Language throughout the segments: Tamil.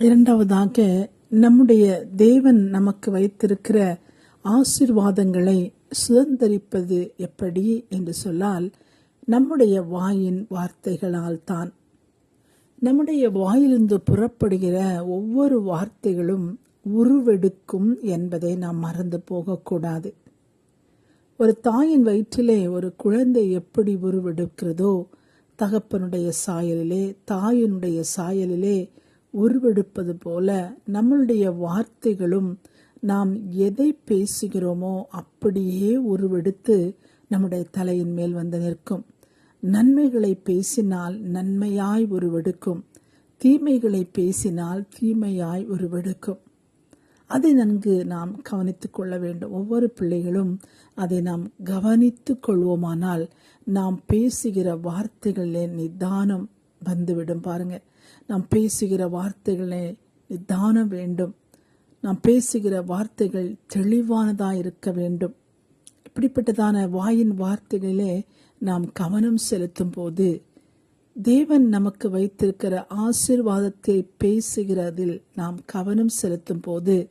இரண்டாவதாக நம்முடைய தேவன் நமக்கு வைத்திருக்கிற ஆசிர்வாதங்களை சுதந்தரிப்பது எப்படி என்று சொன்னால் நம்முடைய வாயின் வார்த்தைகளால் தான். நம்முடைய வாயிலிருந்து புறப்படுகிற ஒவ்வொரு வார்த்தைகளும் உருவெடுக்கும் என்பதை நாம் மறந்து போகக்கூடாது. ஒரு தாயின் வயிற்றிலே ஒரு குழந்தை எப்படி உருவெடுக்கிறதோ தகப்பனுடைய சாயலிலே தாயினுடைய சாயலிலே உருவெடுப்பது போல நம்மளுடைய வார்த்தைகளும் நாம் எதை பேசுகிறோமோ அப்படியே உருவெடுத்து நம்முடைய தலையின் மேல் வந்து நிற்கும். நன்மைகளை பேசினால் நன்மையாய் உருவெடுக்கும். தீமைகளை பேசினால் தீமையாய் உருவெடுக்கும். அதை நன்கு நாம் கவனித்துக் கொள்ள வேண்டும். ஒவ்வொரு பிள்ளைகளும் அதை நாம் கவனித்துக் கொள்வோமானால் நாம் பேசுகிற வார்த்தைகளில் நிதானம் வந்துவிடும் பாருங்க. நாம் பேசுகிற வார்த்தைகளே நிதானம் வேண்டும். நாம் பேசுகிற வார்த்தைகள் தெளிவானதாக இருக்க வேண்டும். இப்படிப்பட்டதான வாயின் வார்த்தைகளிலே நாம் கவனம் செலுத்தும் போது தேவன் நமக்கு வைத்திருக்கிற ஆசிர்வாதத்தை பேசுகிறதில் நாம் கவனம் செலுத்தும் போது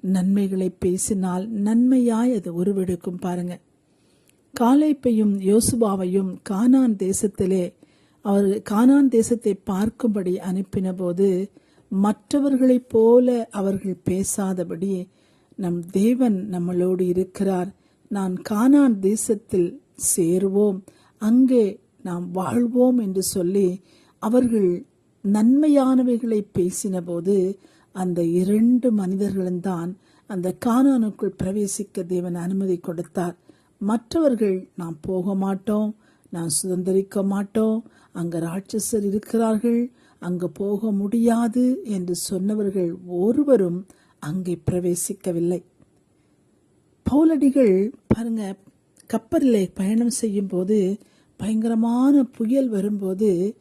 நன்மைகளை பேசினால் நன்மையாய் அது உருவெடுக்கும் பாருங்க. காலைப்பையும் யோசுபாவையும் கானான் தேசத்திலே அவர் கானான் தேசத்தை பார்க்கும்படி அனுப்பின போது மற்றவர்களைப் போல அவர்கள் பேசாதபடி நம் தேவன் நம்மளோடு இருக்கிறார். நான் கானான் தேசத்தில் சேருவோம். அங்கே நாம் வாழ்வோம் என்று சொல்லி அவர்கள் நன்மையானவைகளை பேசினபோது அந்த இரண்டு மனிதர்களும் தான் அந்த கானானுக்குள் பிரவேசிக்க தேவன் அனுமதி கொடுத்தார். மற்றவர்கள் நாம் போக மாட்டோம் நாம் சுதந்திரிக்க மாட்டோம். அங்கே ராட்சசர் இருக்கிறார்கள். அங்கு போக முடியாது என்று சொன்னவர்கள் ஒருவரும் அங்கே பிரவேசிக்கவில்லை. பௌலடிகள் பாருங்க கப்பலிலே பயணம் செய்யும் போது பயங்கரமான புயல் வரும்போது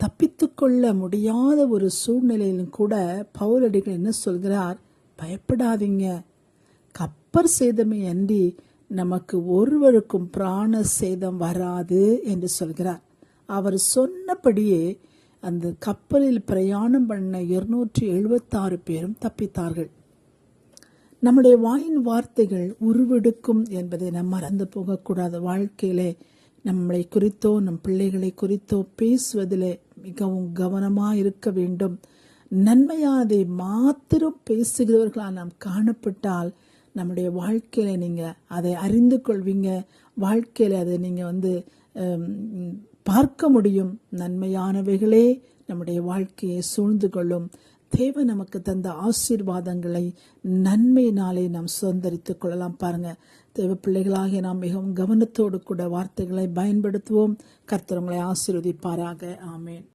தப்பித்துக்கொள்ள முடியாத ஒரு சூழ்நிலையிலும் கூட பவுலடிகள் என்ன சொல்கிறார்? பயப்படாதீங்க. கப்பர் சேதமே அன்றி நமக்கு ஒருவருக்கும் பிராண சேதம் வராது என்று சொல்கிறார். அவர் சொன்னபடியே அந்த கப்பலில் பிரயாணம் பண்ண இருநூற்றி எழுபத்தாறு பேரும் தப்பித்தார்கள். நம்முடைய வாயின் வார்த்தைகள் உருவெடுக்கும் என்பதை நாம் மறந்து போகக்கூடாது. வாழ்க்கையிலே நம்மளை குறித்தோ நம் பிள்ளைகளை குறித்தோ பேசுவதிலே மிகவும் கவனமாக இருக்க வேண்டும். நன்மையானதை மாத்திரம் பேசுகிறவர்களால் நாம் காணப்பட்டால் நம்முடைய வாழ்க்கையில் நீங்கள் அதை அறிந்து கொள்வீங்க. வாழ்க்கையில் அதை நீங்கள் வந்து பார்க்க முடியும். நன்மையானவைகளே நம்முடைய வாழ்க்கையை சூழ்ந்து கொள்ளும். தேவை நமக்கு தந்த ஆசீர்வாதங்களை நன்மையினாலே நாம் சுதந்திரித்து கொள்ளலாம் பாருங்க. தேவ பிள்ளைகளாகிய நாம் மிகவும் கவனத்தோடு கூட வார்த்தைகளை பயன்படுத்துவோம். கர்த்தரங்களை ஆசீர்வதிப்பாராக. ஆமேன்.